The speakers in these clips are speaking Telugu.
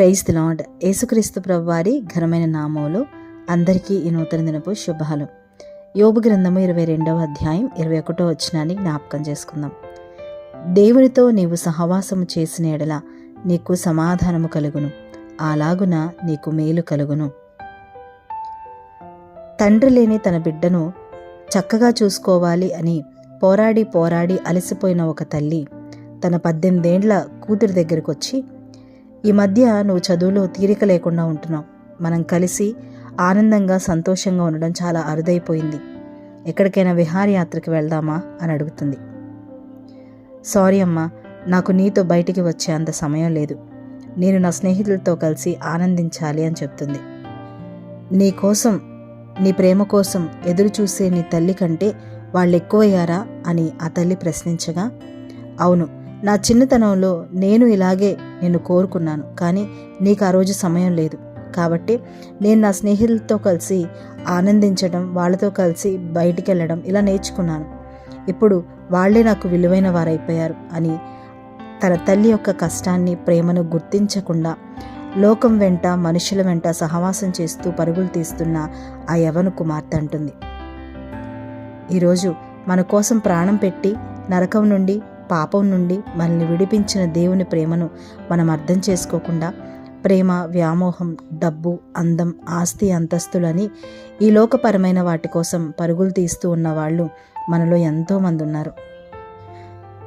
Praise the lord. యేసుక్రీస్తు ప్రభువారి ఘనమైన నామంలో అందరికీ ఈ నూతన దినపు శుభాలు. యోగు గ్రంథము ఇరవై రెండవ అధ్యాయం ఇరవై ఒకటో వచ్చినాన్ని జ్ఞాపకం చేసుకుందాం. దేవునితో నీవు సహవాసము చేసిన ఎడల నీకు సమాధానము కలుగును. అలాగున నీకు మేలు కలుగును. తండ్రి లేని తన బిడ్డను చక్కగా చూసుకోవాలి అని పోరాడి పోరాడి అలసిపోయిన ఒక తల్లి తన పద్దెనిమిదేండ్ల కూతురు దగ్గరకు వచ్చి ఈ మధ్య నువ్వు చదువులో తీరిక లేకుండా ఉంటున్నావు. మనం కలిసి ఆనందంగా సంతోషంగా ఉండడం చాలా అరుదైపోయింది. ఎక్కడికైనా విహారయాత్రకి వెళ్దామా అని అడుగుతుంది. సారీ అమ్మా నాకు నీతో బయటికి వచ్చే అంత సమయం లేదు. నేను నా స్నేహితులతో కలిసి ఆనందించాలి అని చెప్తుంది. నీ కోసం నీ ప్రేమ కోసం ఎదురు చూసే నీ తల్లి కంటే వాళ్ళు ఎక్కువయ్యారా అని ఆ తల్లి ప్రశ్నించగా అవును నా చిన్నతనంలో నేను ఇలాగే నిన్ను కోరుకున్నాను. కానీ నీకు ఆ రోజు సమయం లేదు. కాబట్టి నేను నా స్నేహితులతో కలిసి ఆనందించడం వాళ్ళతో కలిసి బయటికి వెళ్ళడం ఇలా నేర్చుకున్నాను. ఇప్పుడు వాళ్ళే నాకు విలువైన వారైపోయారు అని తన తల్లి యొక్క కష్టాన్ని ప్రేమను గుర్తించకుండా లోకం వెంట మనుషుల వెంట సహవాసం చేస్తూ పరుగులు తీస్తున్న ఆ యవను కుమార్తె అంటుంది. ఈరోజు మన కోసం ప్రాణం పెట్టి నరకం నుండి పాపం నుండి మనల్ని విడిపించిన దేవుని ప్రేమను మనం అర్థం చేసుకోకుండా ప్రేమ వ్యామోహం డబ్బు అందం ఆస్తి అంతస్తులని ఈ లోకపరమైన వాటి కోసం పరుగులు తీస్తూ ఉన్న వాళ్ళు మనలో ఎంతోమంది ఉన్నారు.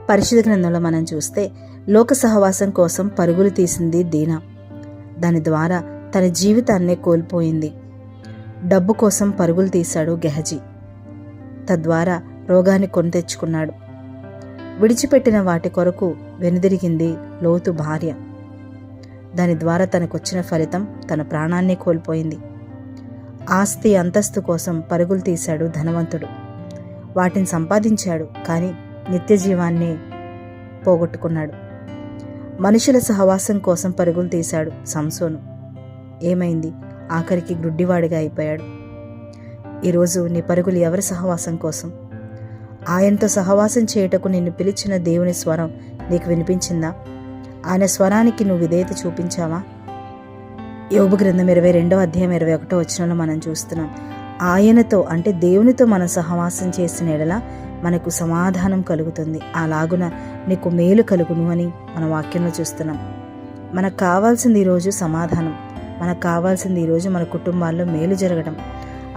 పరిశుద్ధ గ్రంథంలో మనం చూస్తే లోక సహవాసం కోసం పరుగులు తీసింది దీనా. దాని ద్వారా తన జీవితాన్నే కోల్పోయింది. డబ్బు కోసం పరుగులు తీశాడు గెహజీ. తద్వారా రోగాన్ని కొని తెచ్చుకున్నాడు. విడిచిపెట్టిన వాటి కొరకు వెనుదిరిగింది లోతు భార్య. దాని ద్వారా తనకొచ్చిన ఫలితం తన ప్రాణాన్ని కోల్పోయింది. ఆస్తి అంతస్తు కోసం పరుగులు తీశాడు ధనవంతుడు. వాటిని సంపాదించాడు కానీ నిత్య జీవాన్ని పోగొట్టుకున్నాడు. మనుషుల సహవాసం కోసం పరుగులు తీశాడు సంసోను. ఏమైంది? ఆఖరికి గ్రుడ్డివాడిగా అయిపోయాడు. ఈరోజు నీ పరుగులు ఎవరి సహవాసం కోసం? ఆయనతో సహవాసం చేయుటకు నిన్ను పిలిచిన దేవుని స్వరం నీకు వినిపించిందా? ఆయన స్వరానికి నువ్వు విధేయత చూపించావా? యోగు గ్రంథం ఇరవై రెండో అధ్యాయం ఇరవై ఒకటో వచనంలో మనం చూస్తున్నాం. ఆయనతో అంటే దేవునితో మనం సహవాసం చేసిన ఎడల మనకు సమాధానం కలుగుతుంది. అలాగున నీకు మేలు కలుగును అని మన వాక్యంలో చూస్తున్నాం. మనకు కావాల్సింది ఈరోజు సమాధానం. మనకు కావాల్సింది ఈరోజు మన కుటుంబాల్లో మేలు జరగడం.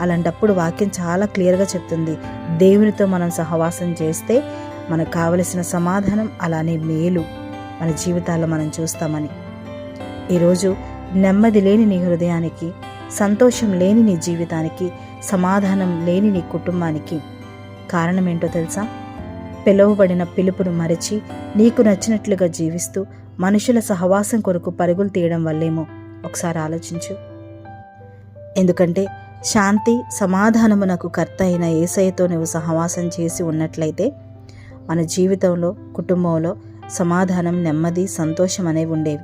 అలాంటప్పుడు వాక్యం చాలా క్లియర్గా చెప్తుంది. దేవునితో మనం సహవాసం చేస్తే మనకు కావలసిన సమాధానం అలానే మేలు మన జీవితాల్లో మనం చూస్తామని. ఈరోజు నెమ్మది లేని నీ హృదయానికి సంతోషం లేని నీ జీవితానికి సమాధానం లేని నీ కుటుంబానికి కారణం ఏంటో తెలుసా? పిలువబడిన పిలుపును మరచి నీకు నచ్చినట్లుగా జీవిస్తూ మనుషుల సహవాసం కొరకు పరుగులు తీయడం వల్లేమో? ఒకసారి ఆలోచించు. ఎందుకంటే శాంతి సమాధానమునకు కర్త అయిన ఏసయ్యతో నువ్వు సహవాసం చేసి ఉన్నట్లయితే మన జీవితంలో కుటుంబంలో సమాధానం నెమ్మది సంతోషం అనేవి ఉండేవి.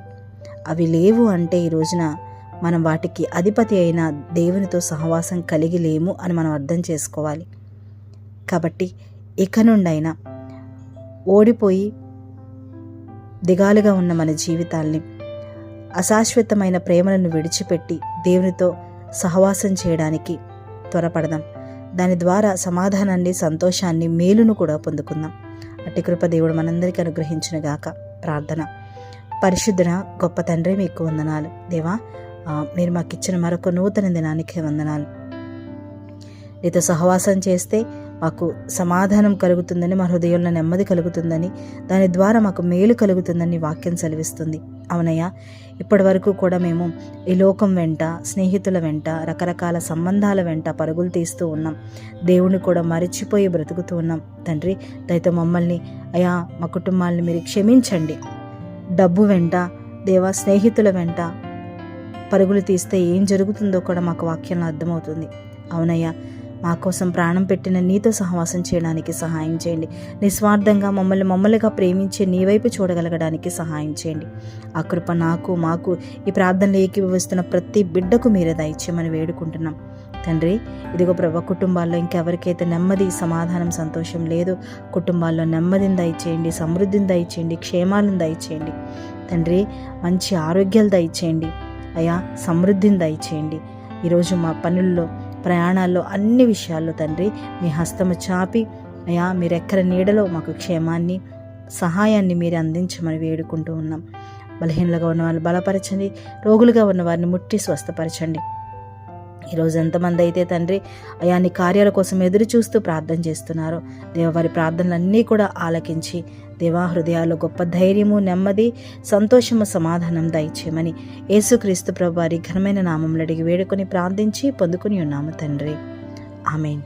అవి లేవు అంటే ఈ రోజున మనం వాటికి అధిపతి అయిన దేవునితో సహవాసం కలిగి లేము అని మనం అర్థం చేసుకోవాలి. కాబట్టి ఇక నుండైనా ఓడిపోయి దిగాలుగా ఉన్న మన జీవితాల్ని అశాశ్వతమైన ప్రేమలను విడిచిపెట్టి దేవునితో సహవాసం చేయడానికి త్వరపడదాం. దాని ద్వారా సమాధానాన్ని సంతోషాన్ని మేలును కూడా పొందుకుందాం. అట్టి కృప దేవుడు మనందరికీ అనుగ్రహించిన గాక. ప్రార్థన. పరిశుద్ధన గొప్ప తండ్రి మీకు వందనాలు. దేవా మీరు మాకు ఇచ్చిన మరొక నూతన దినానికి వందనాలు. నీతో సహవాసం చేస్తే మాకు సమాధానం కలుగుతుందని మా హృదయంలో నెమ్మది కలుగుతుందని దాని ద్వారా మాకు మేలు కలుగుతుందని వాక్యం సెలవిస్తుంది. అవునయ్యా ఇప్పటి వరకు కూడా మేము ఈ లోకం వెంట స్నేహితుల వెంట రకరకాల సంబంధాల వెంట పరుగులు తీస్తూ ఉన్నాం. దేవుని కూడా మరిచిపోయి బ్రతుకుతూ ఉన్నాం. తండ్రి దయతో మమ్మల్ని అయా మా కుటుంబాన్ని మీరు క్షమించండి. డబ్బు వెంట దేవా స్నేహితుల వెంట పరుగులు తీస్తే ఏం జరుగుతుందో కూడా మాకు వాక్యంలో అర్థమవుతుంది. అవునయ్యా మా కోసం ప్రాణం పెట్టిన నీతో సహవాసం చేయడానికి సహాయం చేయండి. నిస్వార్థంగా మమ్మల్ని మమ్మల్నిగా ప్రేమించే నీ వైపు చూడగలగడానికి సహాయం చేయండి. ఆ కృప నాకు మాకు ఈ ప్రార్థనలు ఏకీభవిస్తున్న ప్రతి బిడ్డకు మీరే దయచేయమని వేడుకుంటున్నాం. తండ్రి ఇదిగో ప్రభ కుటుంబాల్లో ఇంకెవరికైతే నెమ్మది సమాధానం సంతోషం లేదు కుటుంబాల్లో నెమ్మదిని దయచేయండి సమృద్ధిని దయచేయండి క్షేమాలను దయచేయండి. తండ్రి మంచి ఆరోగ్యాలు దయచేయండి. అయా సమృద్ధిని దయచేయండి. ఈరోజు మా పనుల్లో ప్రయాణాల్లో అన్ని విషయాల్లో తండ్రి మీ హస్తము చాపి అయా మీరెక్కర నీడలో మాకు క్షేమాన్ని సహాయాన్ని మీరు అందించమని వేడుకుంటూ ఉన్నాం. బలహీనలుగా ఉన్న వారిని బలపరచండి రోగులుగా ఉన్న వారిని ముట్టి స్వస్థపరచండి. ఈరోజు ఎంతమంది అయితే తండ్రి అయా నీ కార్యాల కోసం ఎదురు చూస్తూ ప్రార్థన చేస్తున్నారో దేవ వారి ప్రార్థనలన్నీ కూడా ఆలకించి దేవా హృదయాల్లో గొప్ప ధైర్యము నెమ్మది సంతోషము సమాధానం దయచేయమని యేసుక్రీస్తు ప్రభు వారి ఘనమైన నామంలో అడిగి వేడుకొని ప్రార్థించి పొందుకుని ఉన్నాము తండ్రి. ఆమెన్.